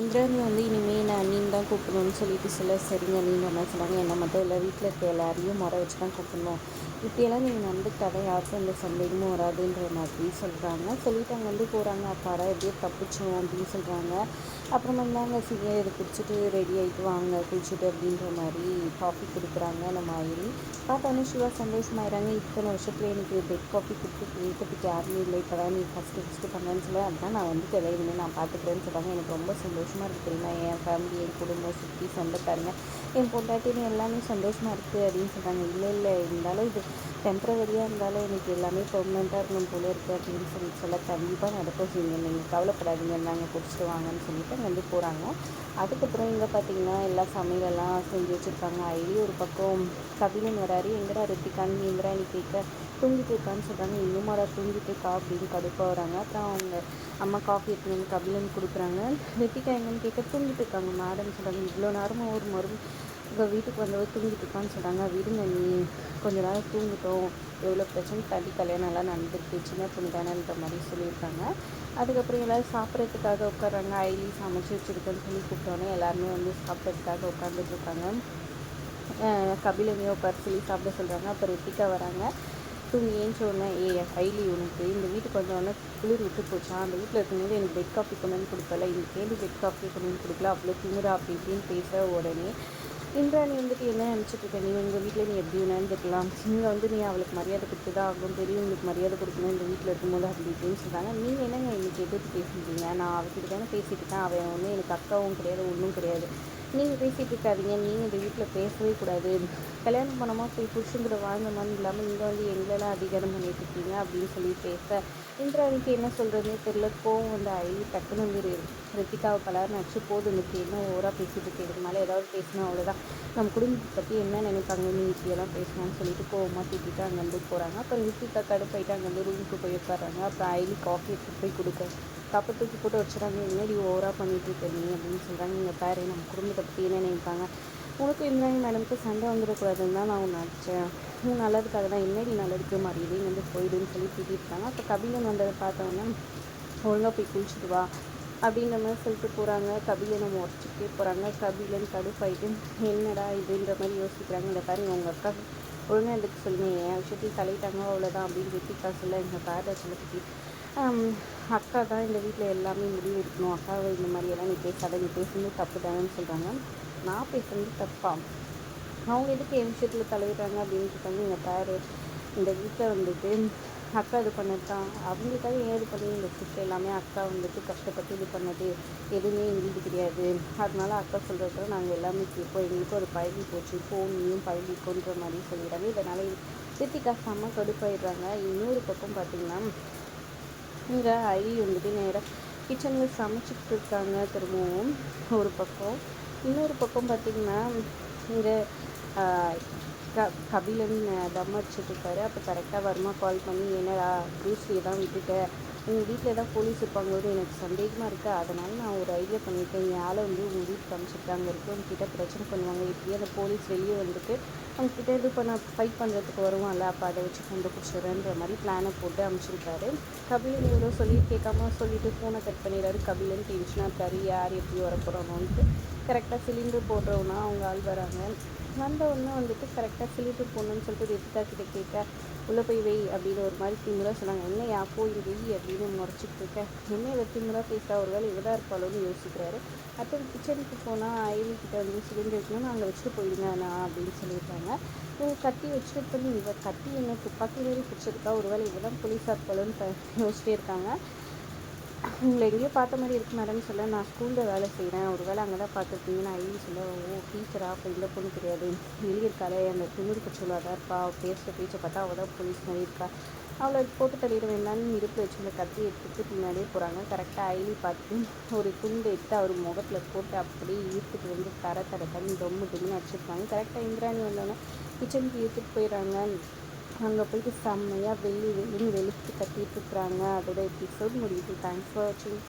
இந்திராணி வந்து இனிமேல் நான் நீ தான் கூப்பிடணும்னு சொல்லிட்டு சொல்ல சரிங்க நீங்கள் என்ன சொன்னாங்க. என்ன மட்டும் இல்லை வீட்டில் இருக்க எல்லாரையும் முறை வச்சு தான் கூப்பிடணும். இப்படியெல்லாம் நீங்கள் நம்பிக்கிட்டாதான் யாருக்கும் எந்த சந்தேகமும் வராதுன்ற மாதிரி சொல்கிறாங்க சொல்லிட்டு அங்கே வந்து போகிறாங்க அப்பாடா எப்படியோ தப்பிச்சோம் அப்படின்னு சொல்கிறாங்க அப்புறமா தாங்க சீக்கிரம் இதை குடிச்சிட்டு ரெடி ஆகிட்டு வாங்க குளிச்சுட்டு அப்படின்ற மாதிரி காஃபி கொடுக்குறாங்க நம்ம ஆயிரி பார்த்தோன்னே சிவா சந்தோஷமாயிறாங்க. இத்தனை வருஷத்துல எனக்கு பெட் காஃபி கொடுத்து கேட்கறதுக்கு யாருமே இல்லை. இப்போ தான் நீ ஃபஸ்ட்டு ஃபஸ்ட்டு பண்ணேன்னு சொல்ல. அதுதான் நான் வந்து இனிமேல் நான் பார்த்துக்கிறேன்னு சொல்கிறாங்க எனக்கு ரொம்ப சந்தோஷம். சந்தோஷமாக இருக்குது தெரியுமா? என் ஃபேமிலி என் குடும்பம் சுற்றி சொந்தக்காரங்க என் பொண்டாட்டின்னு எல்லாமே சந்தோஷமாக இருக்குது அப்படின்னு சொன்னாங்க இல்லை இல்லை இருந்தாலும் இது டெம்ப்ரவரியாக இருந்தாலும் எனக்கு எல்லாமே பெர்மனெண்ட்டாக இருக்கணும் போல இருக்குது அப்படின்னு சொல்லி சொல்ல கண்டிப்பாக நடக்கும். செய்யுங்க நீங்கள் கவலைப்படாதீங்க. நாங்கள் குடிச்சிட்டு வாங்கன்னு சொல்லிட்டு அங்கே வந்து போகிறாங்க அதுக்கப்புறம் இங்கே பார்த்தீங்கன்னா எல்லா சமையலெல்லாம் செஞ்சு வச்சுருக்காங்க. ஐடி ஒரு பக்கம் கபிலன் வராரு. எங்கடா ரித்திகான்னு எங்கடா நீ கேட்க தூங்கிட்டு இருக்கான்னு சொல்கிறாங்க இன்னுமாடா தூங்கிட்டு இருக்கா அப்படின்னு கடுப்பாக வராங்க. அப்புறம் அவங்க அம்மா காஃபி எடுத்துன்னு கபிலன் கொடுக்குறாங்க. ரித்திகா எங்கன்னு கேட்க தூங்கிட்டு இருக்காங்க மேடம் சொல்கிறாங்க இவ்வளோ நேரமும் ஒரு மறு உங்கள் வீட்டுக்கு வந்தவர் தூங்கிட்டு இருக்கான்னு சொன்னாங்க விடுங்க நீ கொஞ்ச நேரம் தூங்கிட்டோம். எவ்வளோ பிரச்சனை? தள்ளி கல்யாணம் எல்லாம் நடந்துருக்கு. சின்ன பொண்ணு தானேன்ற மாதிரி சொல்லியிருக்காங்க. அதுக்கப்புறம் எல்லோரும் சாப்பிட்றதுக்காக உட்காறாங்க ஐலி சமைச்சு வச்சுருக்கேன்னு சொல்லி கூப்பிட்டோன்னே எல்லாருமே வந்து சாப்பிட்றதுக்காக உட்காந்துட்டு இருக்காங்க. கபிலனையும் உட்கார சொல்லி சாப்பிட சொல்கிறாங்க அப்புறம் ரித்திகா வராங்க. தூங்கி சொன்னேன் ஏ ஹைலி உனக்கு இந்த வீட்டுக்கு வந்தோடனே குளிர் விட்டு போச்சா? அந்த வீட்டில் இருக்கும்போது எனக்கு பெட் காஃபி கொண்டு வந்து கொடுக்கல. இன்னைக்கு கேள்வி பெட் காஃபி கொண்டு வந்து கொடுக்கல. அவ்வளோ திமுறா அப்படி இப்படின்னு பேச உடனே இந்திராணி வந்துட்டு என்ன நினச்சிட்டு இருக்க? நீ உங்கள் வீட்டில் நீ எப்படி வேணாலும் இருக்கலாம் இங்கே வந்து நீ அவளுக்கு மரியாதை கொடுத்து தான் ஆகும் பெரியவங்களுக்கு மரியாதை கொடுக்கணும் இந்த வீட்டில் இருக்கும்போது அப்படி இப்படின்னு சொல்கிறாங்க நீங்கள் என்னங்க இன்றைக்கி எதிர்த்து பேசிட்டீங்க நான் அவகிட்ட தானே பேசிட்டு இருக்கேன். அவன் ஒன்றும் எனக்கு அக்காவும் கிடையாது ஒன்றும் கிடையாது. நீங்கள் பேசிகிட்டு இருக்காதீங்க. நீங்கள் இந்த வீட்டில் பேசவே கூடாது. கல்யாணம் பண்ணமா போய் புருஷங்கிற வாழ்ந்தமான்னு இல்லாமல் இங்கே வந்து எங்களெல்லாம் அதிகாரம் பண்ணிட்டு இருக்கீங்க அப்படின்னு சொல்லி பேச. இந்திராணிக்கு என்ன சொல்கிறதுனே தெரியல. கோவம் வந்து அழி டக்குன்னு வந்து ரித்திகாவை பலர் நடிச்சு போதும் இன்னைக்கு என்ன ஓவராக பேசிட்டு இருக்கு இதுக்கு மேலே ஏதாவது பேசினா அவ்வளோதான் நம்ம குடும்பத்தை பற்றி என்ன நினைப்பாங்க? நீ இப்படியெல்லாம் பேசணும்னு சொல்லிட்டு கோவமாக திட்டிட்டு அங்கேருந்து போகிறாங்க அப்புறம் ரித்திகா கடுப்பாயிட்டு அங்கேருந்து ரூமுக்கு போய் உட்காராங்க அப்புறம் ஐலி காஃபி போய் கொடுக்க தப்பு தூக்கி போட்டு வச்சுறாங்க. என்னடி ஓவராக பண்ணிட்டு இருக்கீங்க நீ அப்படின்னு சொல்கிறாங்க எங்கள் பாரு நம்ம குடும்பத்தை பற்றி என்ன நினைப்பாங்க? உனக்கு இந்திராணி மேடமுக்கு சண்டை வந்துடக்கூடாதுன்னு தான் நான் நினச்சேன். நீ நல்லதுக்காக தான் என்னடி நல்லதுக்கு மரியாதை வந்து போயிடுன்னு சொல்லி திட்டிருக்காங்க அப்போ கபிலன் வந்ததை பார்த்தோன்னே ஒழுங்காக போய் குளிச்சுட்டு வா அப்படின்ற மாதிரி சொல்லிட்டு போகிறாங்க கபிலனை உடச்சிக்கிட்டே போகிறாங்க கபிலன் கடுப்பாயிட்டு என்னடா இதுன்ற மாதிரி யோசிக்கிறாங்க. இந்த பாருங்க உங்கள் அக்கா ஒழுங்காக எதுக்கு சொல்லுங்க. என் விஷயத்தையும் தலையிட்டாங்க. அவ்வளோதான் அப்படின்னு ரித்திகா சொல்ல எங்கள் பேரை சொல்லி அக்கா தான் இந்த வீட்டில் எல்லாமே முடிவு எடுக்கணும். அக்காவை இந்த மாதிரி எல்லாம் நீ பேசாத நீ பேசுறது தப்பு தானேன்னு சொல்கிறாங்க நான் பேசுறது தப்பா? அவங்க எதுக்கு என் விஷயத்தில் தலையிடுறாங்க அப்படின்னு இருக்காங்க எங்கள் பேர் இந்த வீட்டில் வந்துட்டு அக்கா இது பண்ணது தான் அவங்களுக்காக ஏன் இது பண்ணி இந்த ஃபுட் எல்லாமே அக்கா வந்துட்டு கஷ்டப்பட்டு இது பண்ணது எதுவுமே எங்களுக்கு தெரியாது. அதனால அக்கா சொல்கிறத நாங்கள் எல்லாமே கேட்போம் எங்களுக்கு ஒரு பழகி போச்சு. இப்போ நீயும் பழகிக்கோன்ற மாதிரி சொல்லிடுறாங்க. இதனால் சித்திக்கா செம்ம கடுப்பாயிடுறாங்க. இன்னொரு பக்கம் பார்த்திங்கன்னா இங்கே ஐ வந்துட்டு நேராக கிச்சனில் சமைச்சிட்டு இருக்காங்க திரும்பவும் ஒரு பக்கம். இன்னொரு பக்கம் பார்த்திங்கன்னா இங்கே க கபிலன் தம் அடிச்சுட்ருக்காரு அப்போ கரெக்டாக வருமா கால் பண்ணி என்னடா ப்ரூஸ்லியை தான் விட்டுட்டேன் உங்கள் வீட்டில் தான் போலீஸ் இருப்பாங்கிறது எனக்கு சந்தேகமாக இருக்குது அதனால் நான் ஒரு ஐடியா பண்ணிட்டேன். என் ஆளை வந்து உங்கள் வீட்டுக்கு அனுப்பிச்சிருக்காங்க இருக்கு. உங்ககிட்ட பிரச்சனை பண்ணுவாங்க. இப்படியே அந்த போலீஸ் வெளியே வந்துட்டு அவங்கக்கிட்ட இது பண்ண ஃபைட் பண்ணுறதுக்கு வருவான்ல. அப்போ அதை வச்சு கண்டுபிடிச்சிடுறேன்ற மாதிரி பிளானை போட்டு அமைச்சிருக்காரு கபிலன் இவ்வளோ சொல்லி கேட்காம சொல்லிவிட்டு ஃபோனை கட் பண்ணிடுறாரு. கபிலன் டென்ஷனாக இருக்காரு. யார் எப்படி வர கரெக்டாக சிலிண்டர் போடுறவனா அவங்க ஆள் வராங்க. வந்த உடனே வந்துட்டு கரெக்டாக சிலிண்டர் போடணும்னு சொல்லிட்டு ரித்திகா கிட்ட கேட்க உள்ளே போய் வை அப்படின்னு ஒரு மாதிரி திமுறாக சொன்னாங்க. என்ன யா போய் வெய் அப்படின்னு முறைச்சிட்டு இருக்கேன் என்ன இதை திமுறாக பேசுகிறா ஒரு வேலை இவதான் இருப்பாளோன்னு யோசிக்கிறாரு. அடுத்தது கிச்சனுக்கு போனால் ஐவி கிட்ட வந்து சிலிண்டர் இருக்கணும் அங்கே வச்சுட்டு போயிடுங்க நான் அப்படின்னு சொல்லியிருக்காங்க. இவங்க கட்டி வச்சுட்டு பண்ணி இவ கட்டி என்ன துப்பாக்கி மாதிரி பிடிச்சிருக்கா? ஒரு வேலை இவ தான் போலீஸாக இருப்பாளோன்னு யோசிச்சிட்டே இருக்காங்க. உங்களை எங்கேயோ பார்த்த மாதிரி இருக்கு மேடம் சொல்ல நான் ஸ்கூலில் வேலை செய்கிறேன் ஒரு வேலை அங்கே தான் பார்த்துருக்கீங்க நான் ஐவி சொல்ல ஓ டீச்சரா அப்போ இந்த பொண்ணு தெரியாது. எழுதியிருக்காளே அந்த திமிரு கட்சியில் தான் இருப்பா பேசுகிற பேச்சை பார்த்தா அவள் தான் போலீஸ் மாதிரி இருக்கா. அவளை போட்டு தள்ளிட வேண்டாம்னு இடுப்பு வச்சுருந்த அந்த கத்தி எடுத்துட்டு பின்னாடியே போகிறாங்க கரெக்டாக ஐலி பார்த்து ஒரு துண்டு எடுத்து அவர் முகத்தில் போட்டு அப்படியே ஈர்த்துட்டு வந்து தர தர தண்ணி ரொம்ப துணி அடிச்சிருப்பாங்க. கரெக்டாக இந்திராணி வந்தோன்னே கிச்சனுக்கு ஈர்த்துட்டு போயிடுறாங்க. அங்கே போயிட்டு செம்மையாக வெள்ளி வெள்ளின்னு வெளுத்து கட்டிட்டு இருக்கிறாங்க. அதோட எபிசோட் முடியுது. தேங்க்ஸ் ஃபார் வாட்சிங்